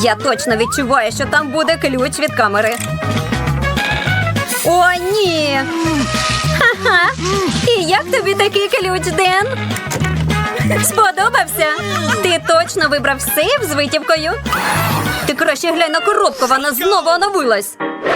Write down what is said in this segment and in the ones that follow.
Я точно відчуваю, що там буде ключ від камери. О, ні. Ха-ха. І як тобі такий ключ, Ден? Сподобався? Ти точно вибрав сейф з витівкою? Ти краще глянь на коробку, вона знову оновилась.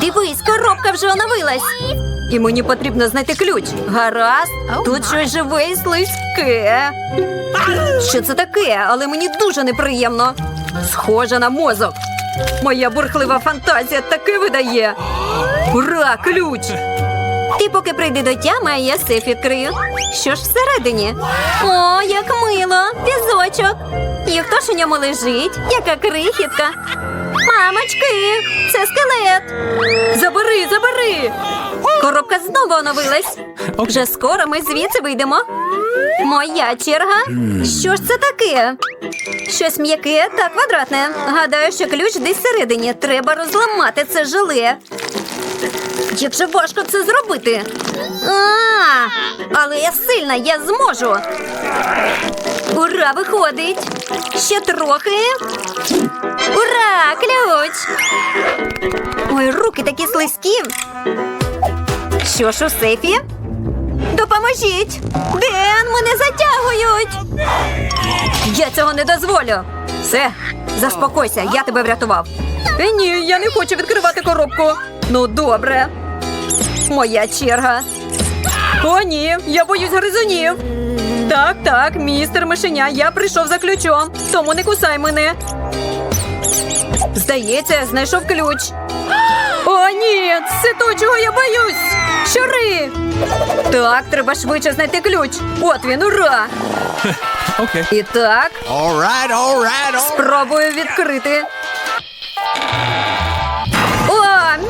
Дивись, коробка вже оновилась. І мені потрібно знайти ключ. Гаразд, тут щось живе і слизьке. Що це таке? Але мені дуже неприємно. Схоже на мозок. Моя бурхлива фантазія таки видає. Ура, ключ! Ти поки прийди до тями, а я сейф відкрию. Що ж всередині? О, як мило! Візочок. І хто ж у ньому лежить? Яка крихітка. Мамочки, це скелет. Забери, забери. Коробка знову оновилась. Вже скоро ми звідси вийдемо. Моя черга. Що ж це таке? Щось м'яке та квадратне. Гадаю, що ключ десь всередині. Треба розламати це желе. Як же важко це зробити? А, але я сильна, я зможу. Ура, виходить. Ще трохи. Ура! Ключ! Ой, руки такі слизькі. Що ж у сейфі? Допоможіть! Ден, мене затягують! Я цього не дозволю. Все, заспокойся, я тебе врятував. Е, ні, я не хочу відкривати коробку. Ну, добре. Моя черга. О, ні, я боюсь гризунів. Так, так, містер мишеня, я прийшов за ключом, тому не кусай мене. Здається, я знайшов ключ. О, ні, це то, чого я боюсь. Щури! Так, треба швидше знайти ключ. От він, ура! Okay. І так, All right, all right, all спробую відкрити.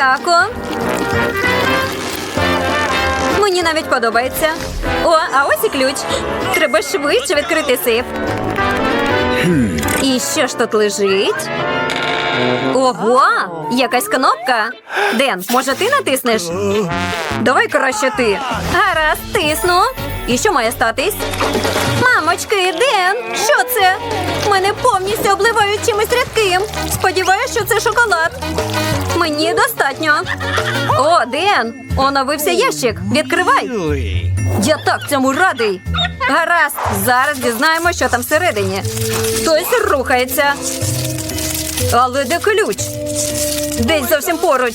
М'яко. Мені навіть подобається. О, а ось і ключ. Треба швидше відкрити сейф. І що ж тут лежить? Ого, якась кнопка. Ден, може ти натиснеш? Давай краще ти. Гаразд, тисну. І що має статись? Мамочки, Ден, що це? Мене повністю обливають чимось рідким. Сподіваюсь, що це шоколад. Мені достатньо. О, Ден, оновився ящик. Відкривай. Я так цьому радий. Гаразд, зараз дізнаємо, що там всередині. Хтось рухається. Але де ключ? Десь зовсім поруч.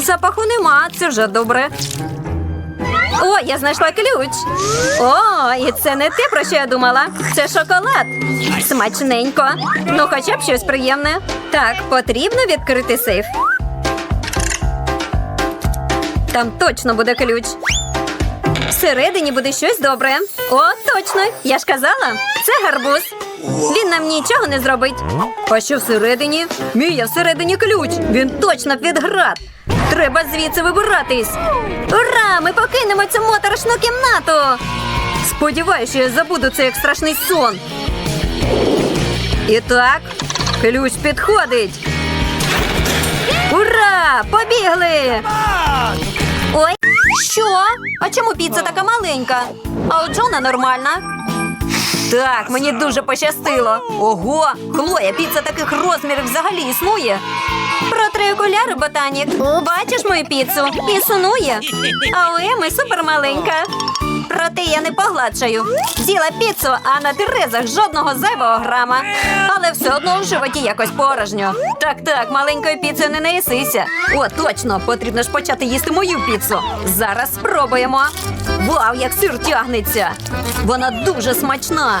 Запаху нема, це вже добре. О, я знайшла ключ. О, і це не те, про що я думала. Це шоколад. Смачненько. Ну, хоча б щось приємне. Так, потрібно відкрити сейф. Там точно буде ключ. Всередині буде щось добре. О, точно! Я ж казала, це гарбуз. Він нам нічого не зробить. А що всередині? Мія, всередині ключ. Він точно під град. Треба звідси вибиратись. Ура! Ми покинемо цю моторошну кімнату. Сподіваюся, що я забуду це як страшний сон. І так, ключ підходить. Ура! Побігли! Ой, що? А чому піца така маленька? А у Джона нормальна. Так, мені дуже пощастило. Ого, Хлоя, піца таких розмірів взагалі існує. Протри окуляри, ботанік. Бачиш мою піцу? Існує. А у Еми супермаленька. Проте я не погладшаю. З'їла піцу, а на терезах жодного зайвого грама. Але все одно в животі якось порожньо. Так, так, маленькою піцею не наїсися. О, точно, потрібно ж почати їсти мою піцу. Зараз спробуємо. Вау, як сир тягнеться! Вона дуже смачна.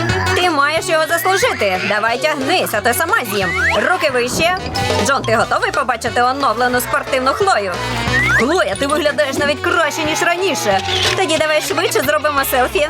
Ти маєш його заслужити. Давай тягнись, а сама з'їм. Руки вище. Джон, ти готовий побачити оновлену спортивну Хлою? Хлоя, ти виглядаєш навіть краще, ніж раніше. Тоді давай швидше зробимо селфі.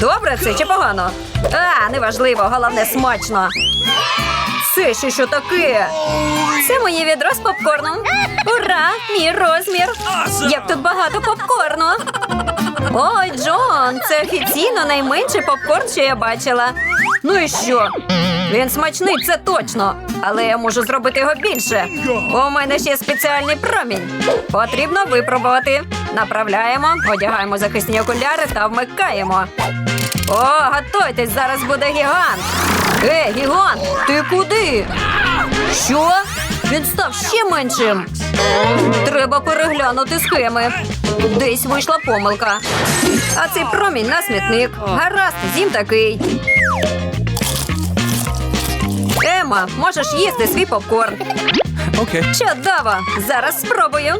Добре це чи погано? А, неважливо, головне смачно. Це ще що таке? Це моє відро з попкорном. Ура! Мій розмір! Як тут багато попкорну. Ой, Джон, це офіційно найменший попкорн, що я бачила. Ну і що? Він смачний, це точно. Але я можу зробити його більше. У мене ще спеціальний промінь. Потрібно випробувати. Направляємо, одягаємо захисні окуляри та вмикаємо. О, готуйтесь, зараз буде гігант. Е, гігант, ти куди? Що? Він став ще меншим. Треба переглянути схеми. Десь вийшла помилка. А цей промінь на смітник. Гаразд, зім такий. Ема, можеш їсти свій попкорн. Okay. Чудово! Зараз спробую.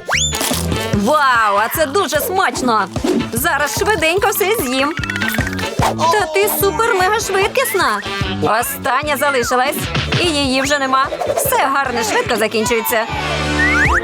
Вау, а це дуже смачно! Зараз швиденько все з'їм. Та ти супер мега швидкісна. Остання залишилась, і її вже нема. Все гарно, швидко закінчується.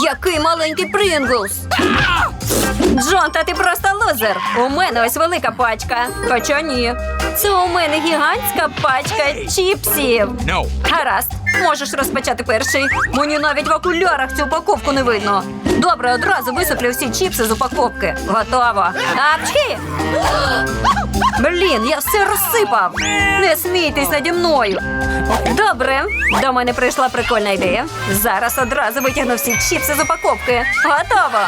Який маленький Принглс. Джон, та ти просто лузер. У мене ось велика пачка. Хоча ні. Це у мене гігантська пачка чіпсів. No. Гаразд, можеш розпочати перший. Мені навіть в окулярах цю упаковку не видно. Добре, одразу висиплю всі чіпси з упаковки. Готово. Апчхі! Блін, я все розсипав. Не смійтесь наді мною. Добре, до мене прийшла прикольна ідея. Зараз одразу витягну всі чіпси з упаковки. Готово.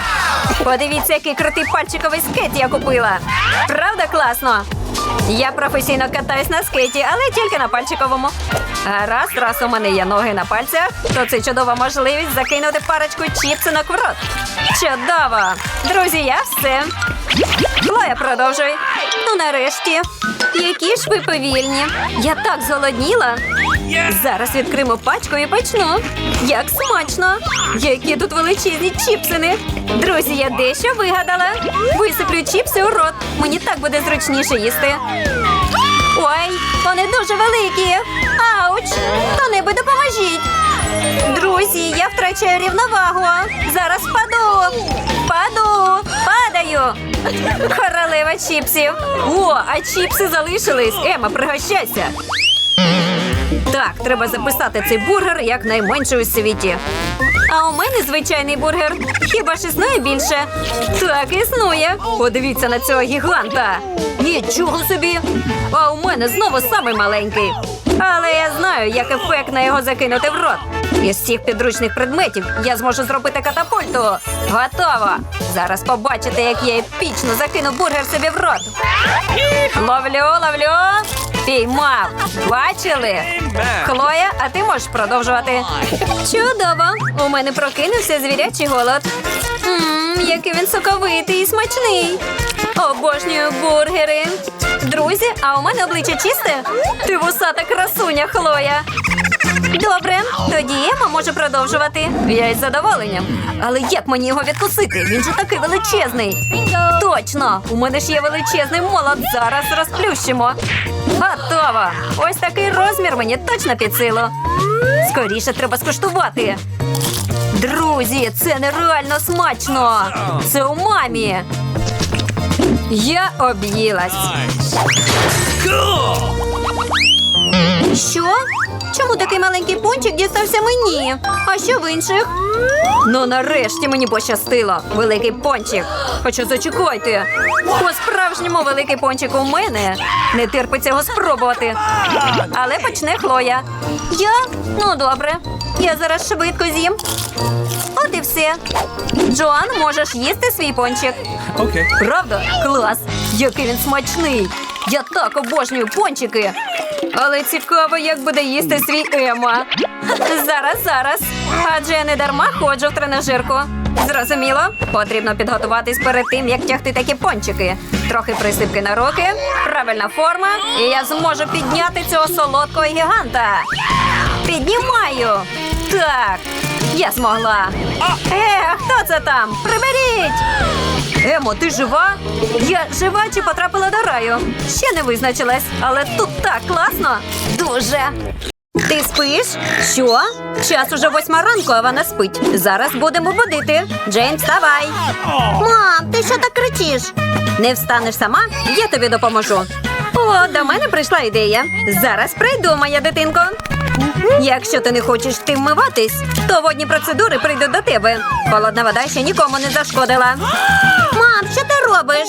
Подивіться, який крутий пальчиковий скейт я купила. Правда класно? Я професійно катаюсь на скейті, але тільки на пальчиковому. Раз, раз у мене є ноги на пальцях, то це чудова можливість закинути парочку чіпсинок в рот. Чудово! Друзі, я все. Хлоя, продовжуй. Ну, нарешті. Які ж ви повільні. Я так зголодніла. Зараз відкримо пачку і почну. Як смачно! Які тут величезні чіпсини! Друзі, я дещо вигадала. Висиплю чіпси у рот. Мені так буде зручніше їсти. Ой, вони дуже великі. Ауч! Хто-небудь допоможіть. Друзі, я втрачаю рівновагу. Зараз паду. Паду. Падаю. Королева чіпсів. О, а чіпси залишились. Ема, пригощайся. Так, треба записати цей бургер як найменший у світі. А у мене звичайний бургер. Хіба ж існує більше? Так, існує. Подивіться на цього гіганта. Нічого собі. А у мене знову самий маленький. Але я знаю, як ефектно його закинути в рот. Із всіх підручних предметів я зможу зробити катапульту. Готово. Зараз побачите, як я епічно закину бургер собі в рот. Ловлю, ловлю. Піймав. Бачили? Хлоя, а ти можеш продовжувати. Чудово! У мене прокинувся звірячий голод. Ммм, який він соковитий і смачний. Обожнюю бургери. Друзі, а у мене обличчя чисте? Ти вусата красуня, Хлоя. Добре, тоді Ема може продовжувати. Я із задоволенням. Але як мені його відкусити? Він же такий величезний. Точно! У мене ж є величезний молот. Зараз розплющимо. Готово! Ось такий розмір мені точно під силу. Скоріше треба скуштувати. Друзі, це нереально смачно! Це у мамі. Я об'їлась. Що? Чому такий маленький пончик дістався мені? А що в інших? Ну, нарешті мені пощастило. Великий пончик. Хоча зачекайте. По-справжньому великий пончик у мене. Не терпиться його спробувати. Але почне Хлоя. Я? Ну, добре. Я зараз швидко з'їм. От і все. Джоан, можеш їсти свій пончик. Okay. Правда? Клас! Який він смачний! Я так обожнюю пончики. Але цікаво, як буде їсти свій Ема. Зараз, зараз. Адже я не дарма ходжу в тренажерку. Зрозуміло, потрібно підготуватись перед тим, як тягти такі пончики. Трохи присипки на руки, правильна форма, і я зможу підняти цього солодкого гіганта. Піднімаю. Так, я змогла. Е, хто це там? Приберіть! Емо, ти жива? Я жива чи потрапила до раю? Ще не визначилась, але тут так класно. Дуже. Ти спиш? Що? Час уже восьма ранку, а вона спить. Зараз будемо будити. Джейн, вставай. Мам, ти що так кричиш? Не встанеш сама? Я тобі допоможу. О, до мене прийшла ідея. Зараз прийду, моя дитинко. Якщо ти не хочеш тим вмиватись, то водні процедури прийдуть до тебе. Холодна вода ще нікому не зашкодила. Мам, що ти робиш?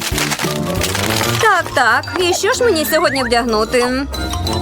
Так, так. І що ж мені сьогодні вдягнути?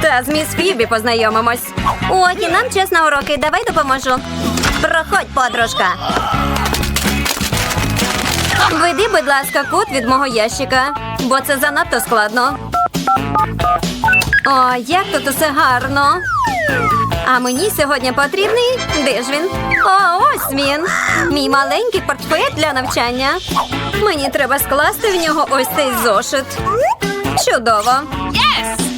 Та з міс Фібі познайомимось. О, нам час на уроки. Давай допоможу. Проходь, подружка. Вийди, будь ласка, код від мого ящика, бо це занадто складно. О, як тут усе гарно. А мені сьогодні потрібний. Де ж він? О, ось він. Мій маленький портфель для навчання. Мені треба скласти в нього ось цей зошит. Чудово.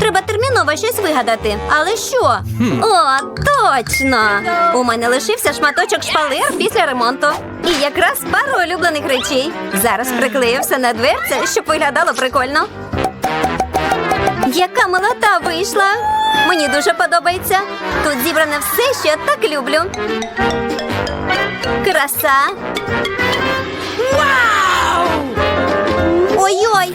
Треба терміново щось вигадати. Але що? О, точно! У мене лишився шматочок шпалер після ремонту. І якраз пару улюблених речей. Зараз приклею все на дверце, щоб виглядало прикольно. Яка молота вийшла! Мені дуже подобається. Тут зібране все, що я так люблю. Краса. Вау! Ой-ой,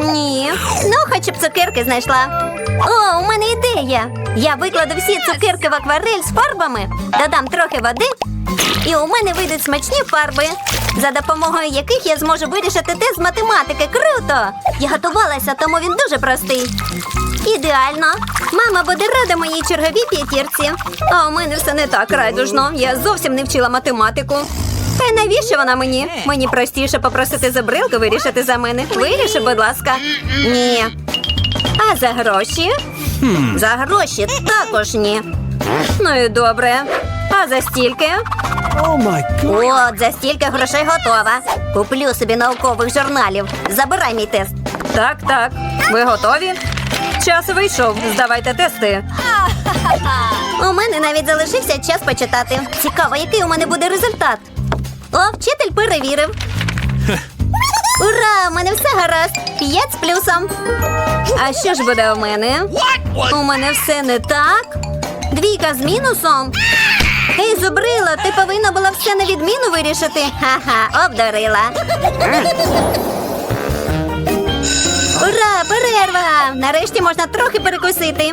Ні. Ну, хоч б цукерки знайшла. О, у мене ідея. Я викладу всі цукерки в акварель з фарбами, додам трохи води, і у мене вийдуть смачні фарби, за допомогою яких я зможу вирішити тест з математики. Круто! Я готувалася, тому він дуже простий. Ідеально. Мама буде рада моїй черговій п'ятірці. А у мене все не так райдужно. Я зовсім не вчила математику. Та навіщо вона мені? Мені простіше попросити забрилку вирішити за мене. Виріши, будь ласка. Ні. А за гроші? За гроші також ні. Ну і добре. А за стільки? От, за стільки грошей готова. Куплю собі наукових журналів. Забирай мій тест. Так, так. Ви готові? Час вийшов. Здавайте тести. У мене навіть залишився час почитати. Цікаво, який у мене буде результат. О, вчитель перевірив. Ура! У мене все гаразд. П'ять з плюсом. А що ж буде у мене? У мене все не так. Двійка з мінусом. Ей, зубрила, ти повинна була все на відміну вирішити. Ха-ха, обдарила. Ура, перерва! Нарешті можна трохи перекусити.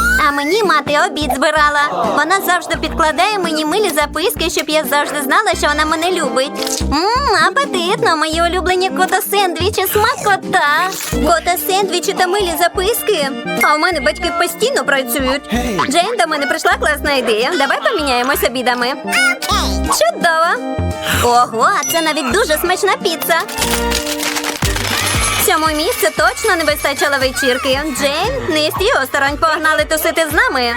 А мені мати обід збирала. Вона завжди підкладає мені милі записки, щоб я завжди знала, що вона мене любить. Мм, апетитно, мої улюблені кота-сендвічі, смакота. Кота-сендвічі та милі записки. А у мене батьки постійно працюють. Джейн, до мене прийшла класна ідея. Давай поміняємось обідами. Чудово! Ого, а це навіть дуже смачна піца. Цьому місцю точно не вистачало вечірки. Джейн, не стій осторонь, погнали тусити з нами.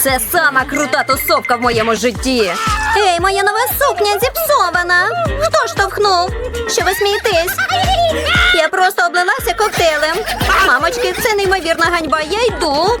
Це сама крута тусовка в моєму житті. Ей, моя нова сукня зіпсована. Хто штовхнув? Що ви смієтесь? Я просто облилася коктейлем. Мамочки, це неймовірна ганьба. Я йду.